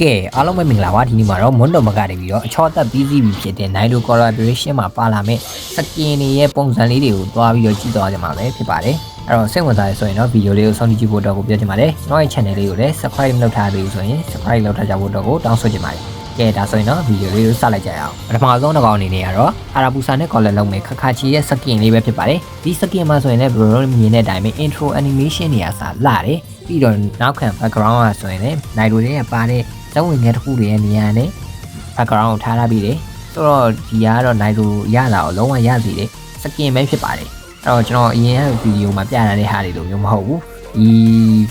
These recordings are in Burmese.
ကဲအားလုံးပဲမင်္ဂလာပါဒီနေ့မှာတော့မွန်းတော်မကနေပြီးတော့အချောသက်ပြီးစီးပြီးဖြစ်တဲ့ Nilo Collaboration မှာပါလာမဲ့စကင်တွေရဲ့ပုံစံလေးတွေကိုတွားပြီးတော့ကြည့်သွားကြမှာပဲဖြစ်ပါတယ်အဲ့တော့စိတ်ဝင်စားရဆိုရင်တော့ဗီဒီယိုလေးကိုစောင့်ကြည့်ဖို့တော့ကိုပြောချင်ပါတယ်ကျွန်တော်ရဲ့ channel လေးကိုလည်း subscribe လုပ်ထားသေးဘူးဆိုရင် subscribe လုပ်ထားကြဖို့တော့ကိုတောင်းဆိုချင်ပါတယ်ကဲဒါဆိုရင်တော့ဗီဒီယိုလေးကိုစလိုက်ကြရအောင်ပထမဆုံးတစ်ကောင်အနေနဲ့ကတော့အာရာပူစာနဲ့ collar လုံးမဲ့ခခချီရဲ့စကင်လေးပဲဖြစ်ပါတယ်ဒီစကင်မှာဆိုရင်လည်း bro မြင်တဲ့အတိုင်းပဲ intro animation တွေကစလာတယ်ပြီးတော့နောက်ခံ background ကဆိုရင်လည်း Nilo ရဲ့ပါတဲ့ လက်ဝင်ငယ်တစ်ခုတွေရဲ့နေရာနဲ့ background ကိုထားထားပြီးတယ်ဆိုတော့ဒီကတော့ Nilo ရလာတော့လုံးဝရစီတယ်စကင်ပဲဖြစ်ပါတယ်အဲ့တော့ကျွန်တော်အရင်ကဗီဒီယိုမှာပြရတဲ့ဟာတွေလိုမျိုးမဟုတ်ဘူးဒီ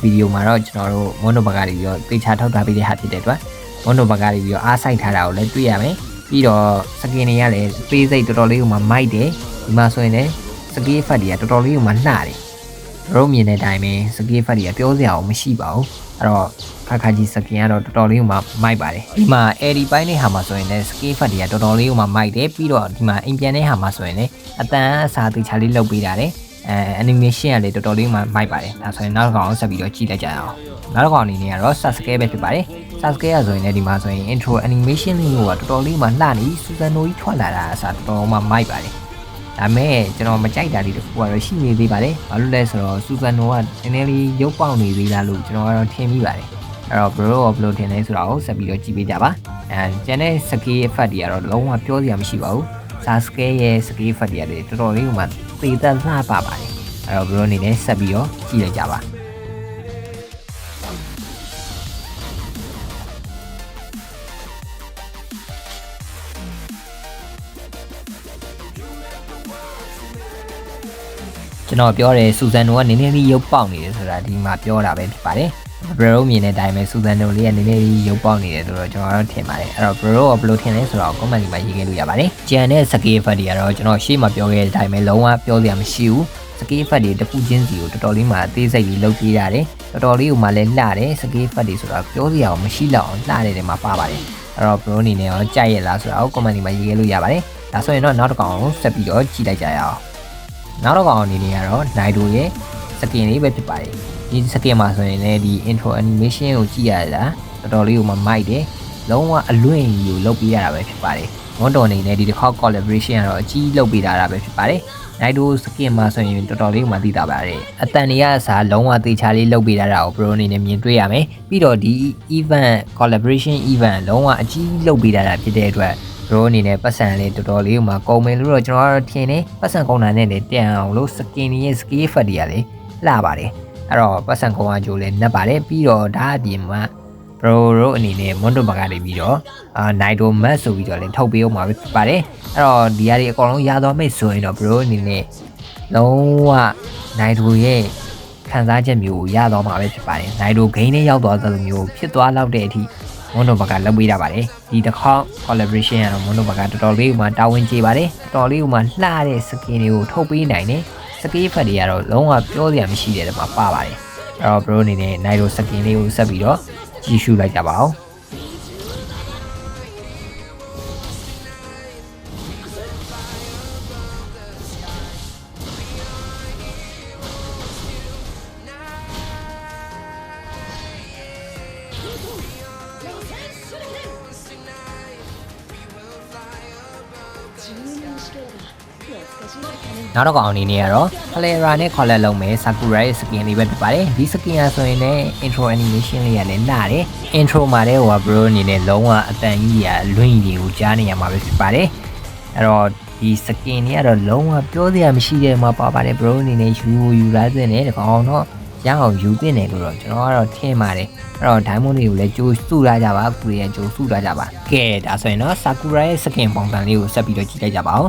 ဗီဒီယိုမှာတော့ကျွန်တော်တို့မွန်နိုဘကာတွေပြီးတော့တေချာထောက်ထားပေးတဲ့ဟာဖြစ်တဲ့အတွက်မွန်နိုဘကာတွေပြီးတော့အားဆိုင်ထားတာကိုလည်းတွေ့ရမယ်ပြီးတော့စကင်တွေကလည်းပေးစိတ်တော်တော်လေးကိုမှမိုက်တယ်ဒီမှာဆိုရင်လည်းစကေးဖတ်တွေကတော်တော်လေးကိုမှလှတယ် တို့မြင်တဲ့အတိုင်းပဲစကေးဖတ်တွေကပြောစရာအောင်မရှိပါဘူးအဲ့တော့ခါခါကြီးစကင်ကတော့တော်တော်လေးကိုမှမိုက်ပါတယ်ဒီမှာ AD ပိုင်းတဲ့ဟာမှာဆိုရင်လည်း scale fat တွေကတော်တော်လေးကိုမှမိုက်တယ်ပြီးတော့ဒီမှာအိမ်ပြန်တဲ့ဟာမှာဆိုရင်လည်းအတန်အစားသေးချာလေးလုပ်ပေးတာတယ်အဲ animation ကလည်းတော်တော်လေးမှမိုက်ပါတယ်ဒါဆိုရင်နောက်တစ်ကောင်ဆက်ပြီးတော့ကြည့်လိုက်ကြရအောင်နောက်တစ်ကောင်အနေနဲ့ကတော့ Sasuke ပဲဖြစ်ပါတယ် Sasuke ရဆိုရင်လည်းဒီမှာဆိုရင် intro animation လေးကိုကတော်တော်လေးမှလှနေစူဇန်နိုကြီးထွက်လာတာအစားတော်တော်မှမိုက်ပါတယ် ဒါမဲ့ကျွန်တော်မကြိုက်တာလေးတစ်ခုကတော့ရှိနေသေးပါတယ်။ဘာလို့လဲဆိုတော့စူဇန်နိုကနည်းနည်းလေးရုပ်ပေါက်နေသေးလားလို့ကျွန်တော်ကတော့ထင်မိပါတယ်။အဲ့တော့ bro ကဘယ်လိုထင်လဲဆိုတာကိုဆက်ပြီးတော့ကြည့်ပေးကြပါ။အဲကျန်တဲ့ skill effect တွေကတော့လုံးဝပြောစရာမရှိပါဘူး။ Sasuke ရဲ့ skill effect တွေကတော့တော်တော်လေးကမှသေတတ်လှပပါတယ်။အဲ့တော့ bro အနေနဲ့ဆက်ပြီးတော့ကြည့်လိုက်ကြပါ။ ကျွန်တော်ပြောတယ်စူဇန်နိုကနည်းနည်းလေးရုပ်ပေါက်နေတယ်ဆိုတာဒီမှာပြောတာပဲဖြစ်ပါတယ်ဘရိုမြင်တဲ့အတိုင်းပဲစူဇန်နိုလေးကနည်းနည်းလေးရုပ်ပေါက်နေတယ်ဆိုတော့ကျွန်တော်တော့ထင်ပါတယ်အဲ့တော့ဘရိုကဘယ်လိုထင်လဲဆိုတော့ comment မှာရေးခဲ့လို့ရပါတယ်ကြံတဲ့ scale effect တွေကတော့ကျွန်တော်ရှေ့မှာပြောခဲ့တဲ့အတိုင်းပဲလုံးဝပြောစရာမရှိဘူး scale effect တွေတစ်ခုချင်းစီကိုတော်တော်လေးမှအသေးစိတ်လေးလုပ်ပေးရတယ်တော်တော်လေးကိုမှလည်းလှတယ် scale effect တွေဆိုတော့ပြောစရာမရှိတော့အောင်လှတဲ့နေမှာပါပါတယ်အဲ့တော့ bro အနေနဲ့ရောကြိုက်ရလားဆိုတော့ comment မှာရေးခဲ့လို့ရပါတယ်ဒါဆိုရင်တော့နောက်တစ်ကောင်ကိုဆက်ပြီးတော့ကြည့်လိုက်ကြရအောင် နောက်တော့ကောင်အနေနဲ့ကတော့ Nido ရဲ့စကင်လေးပဲဖြစ်ပါတယ်ဒီစကင်မှာဆိုရင်လည်းဒီ intro animation ကိုကြည့်ရတာတော်တော်လေးကိုမှမိုက်တယ်လုံးဝအလွင့်ကြီးကိုလုပ်ပေးရတာပဲဖြစ်ပါတယ်မွန်တော်အနေနဲ့ဒီတစ်ခေါက် collaboration ကတော့အကြီးလုပ်ပေးတာပဲဖြစ်ပါတယ် Nido စကင်မှာဆိုရင်တော်တော်လေးကိုမှသိတာပါတယ်အတန်တွေကအစားလုံးဝသေချာလေးလုပ်ပေးတာကို pro အနေနဲ့မြင်တွေ့ရမယ်ပြီးတော့ဒီ event collaboration event လုံးဝအကြီးလုပ်ပေးတာဖြစ်တဲ့အတွက် bro အနေနဲ့ပတ်စံလေးတော်တော်လေးကိုမှကုန်မယ်လို့တော့ကျွန်တော်ကတော့ထင်တယ်ပတ်စံကုန်တာနဲ့လည်းတန်အောင်လို့ skin ရဲ့ skill effect တွေကလည်းလှပါတယ်အဲ့တော့ပတ်စံကုန်အကျိုးလည်းနှက်ပါတယ်ပြီးတော့ဒါအပြင်မှာ bro တို့အနေနဲ့မွန်တိုဘကနေပြီးတော့အာ nido mat ဆိုပြီးတော့လည်းထုတ်ပေးအောင်မှာပဲဖြစ်ပါတယ်အဲ့တော့ဒီဟာတွေအကုန်လုံးရသွားမယ်ဆိုရင်တော့ bro အနေနဲ့လုံးဝ nido ရဲ့ခံစားချက်မျိုးကိုရတော့မှာပဲဖြစ်ပါတယ် nido gain နဲ့ရောက်သွားသလိုမျိုးဖြစ်သွားလောက်တဲ့အထိ မွန်နိုဘကလုပ်ပေးတာပါတယ်ဒီတစ်ခေါက် collaboration ကတော့မွန်နိုဘကတော်တော်လေးကမှတာဝန်ကျေပါတယ်တော်တော်လေးကမှလှတဲ့ skin တွေကိုထုတ်ပေးနိုင်တယ် skin ဖက်တွေကတော့လုံးဝပြောစရာမရှိတဲ့တမှာပါပါတယ်အဲ့တော့ bro အနေနဲ့ Nairo skin လေးကိုဆက်ပြီးတော့ကြည့်ရှုလိုက်ကြပါဦး နောက်တော့ကောင်အနေနဲ့ကတော့ Flera နဲ့ Collar လုံးမဲ့ Sakura ရဲ့ skin လေးပဲဖြစ်ပါတယ်ဒီ skin ကဆိုရင်လည်း intro animation လေးကလည်းလာတယ် intro မှာတဲ့ဟို bro အနေနဲ့လုံးဝအတန်ကြီးရလွင့်ကြီးကိုကြားနေရမှာပဲဖြစ်ပါတယ်အဲ့တော့ဒီ skin တွေကတော့လုံးဝပြောစရာမရှိတဲ့မှာပါပါတယ် bro အနေနဲ့ယူယူလာတဲ့နဲ့တကောင်တော့ရအောင်ယူတင်တယ်လို့တော့ကျွန်တော်ကတော့ထင်ပါတယ်အဲ့တော့ diamond တွေကိုလည်းကြိုးစုလာကြပါကူရဲ့ကြိုးစုလာကြပါကဲဒါဆိုရင်တော့ Sakura ရဲ့ skin ပုံစံလေးကိုဆက်ပြီးတော့ကြည့်လိုက်ကြပါဦး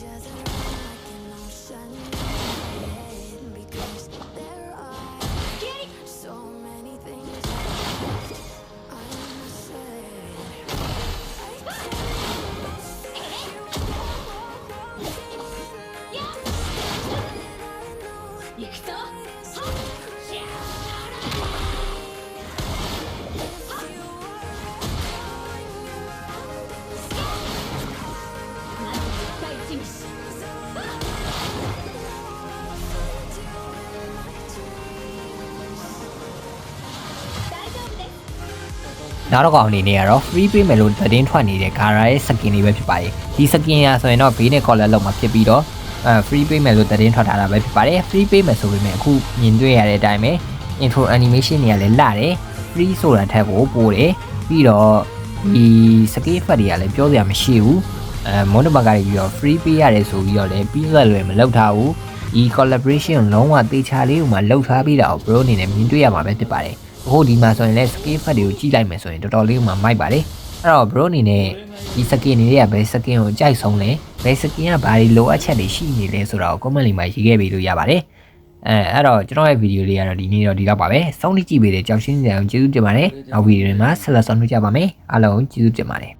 rages like an ocean နောက်တစ်ကောင်အနေနဲ့ကတော့ free ပေးမယ်လို့သတင်းထွက်နေတဲ့ Gara ရဲ့ skin တွေပဲဖြစ်ပါတယ်ဒီ skin ရာဆိုရင်တော့ဘေးနဲ့ collar လောက်မှာဖြစ်ပြီးတော့အဲ free ပေးမယ်လို့သတင်းထွက်ထားတာပဲဖြစ်ပါတယ် free ပေးမယ်ဆိုပေမဲ့အခုမြင်တွေ့ရတဲ့အတိုင်းပဲ intro animation တွေကလည်းလာတယ် free ဆိုတာထက်ကိုပိုတယ်ပြီးတော့ဒီ scale effect တွေကလည်းပြောစရာမရှိဘူးအဲမွန်တဘကတွေပြီးတော့ free ပေးရတယ်ဆိုပြီးတော့လည်းပြီးသက်လွယ်မလုပ်ထားဘူးဒီ collaboration ကိုလုံးဝသေချာလေးကိုမှလှုပ်ထားပြီးတာကို bro အနေနဲ့မြင်တွေ့ရမှာပဲဖြစ်ပါတယ် အခုဒီမှာဆိုရင်လည်း scale effect တွေကိုကြည့်လိုက်မယ်ဆိုရင်တော်တော်လေးမှမိုက်ပါတယ်အဲ့တော့ bro အနေနဲ့ဒီ skin တွေကဘယ် skin ကိုကြိုက်ဆုံးလဲဘယ် skin ကဘာတွေလိုအပ်ချက်တွေရှိနေလဲဆိုတာကို comment လေးမှာရေးခဲ့ပေးလို့ရပါတယ်အဲအဲ့တော့ကျွန်တော်ရဲ့ဗီဒီယိုလေးကတော့ဒီနေ့တော့ဒီလောက်ပါပဲစောင့်ကြည့်ကြည့်ပေးတဲ့ကြောက်ရှင်းကြအောင်ကျေးဇူးတင်ပါတယ်နောက်ဗီဒီယိုတွေမှာဆက်လက်ဆောင်တွေ့ကြပါမယ်အားလုံးကျေးဇူးတင်ပါတယ်